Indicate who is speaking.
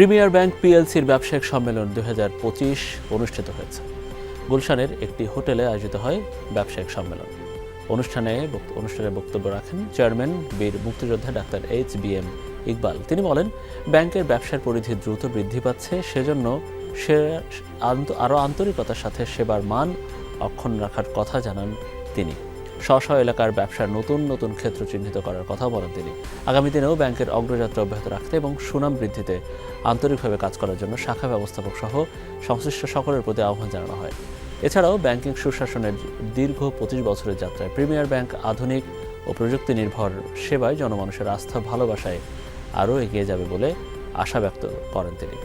Speaker 1: Premier bank পিএলসির ব্যবসায়িক সম্মেলন দু হাজার পঁচিশ অনুষ্ঠিত হয়েছে। গুলশানের একটি হোটেলে আয়োজিত হয় ব্যবসায়িক সম্মেলন। অনুষ্ঠানে অনুষ্ঠানে বক্তব্য রাখেন চেয়ারম্যান, বীর মুক্তিযোদ্ধা doctor H B M Iqbal. তিনি বলেন, ব্যাংকের ব্যবসার পরিধি দ্রুত বৃদ্ধি পাচ্ছে, সেজন্য সে আরও আন্তরিকতার সাথে সেবার মান অক্ষুণ্ণ রাখার কথা জানান তিনি। স্ব এলাকার ব্যবসার নতুন নতুন ক্ষেত্র চিহ্নিত করার কথা বলেন তিনি। আগামী দিনেও ব্যাংকের অগ্রযাত্রা অব্যাহত রাখতে এবং সুনাম বৃদ্ধিতে আন্তরিকভাবে কাজ করার জন্য শাখা ব্যবস্থাপক সহ সংশ্লিষ্ট সকলের প্রতি আহ্বান জানানো হয়। এছাড়াও ব্যাংকিং সুশাসনের দীর্ঘ পঁচিশ বছরের যাত্রায় প্রিমিয়ার ব্যাংক আধুনিক ও প্রযুক্তি নির্ভর সেবায় জনমানুষের আস্থা, ভালোবাসায় আরও এগিয়ে যাবে বলে আশা ব্যক্ত করেন তিনি।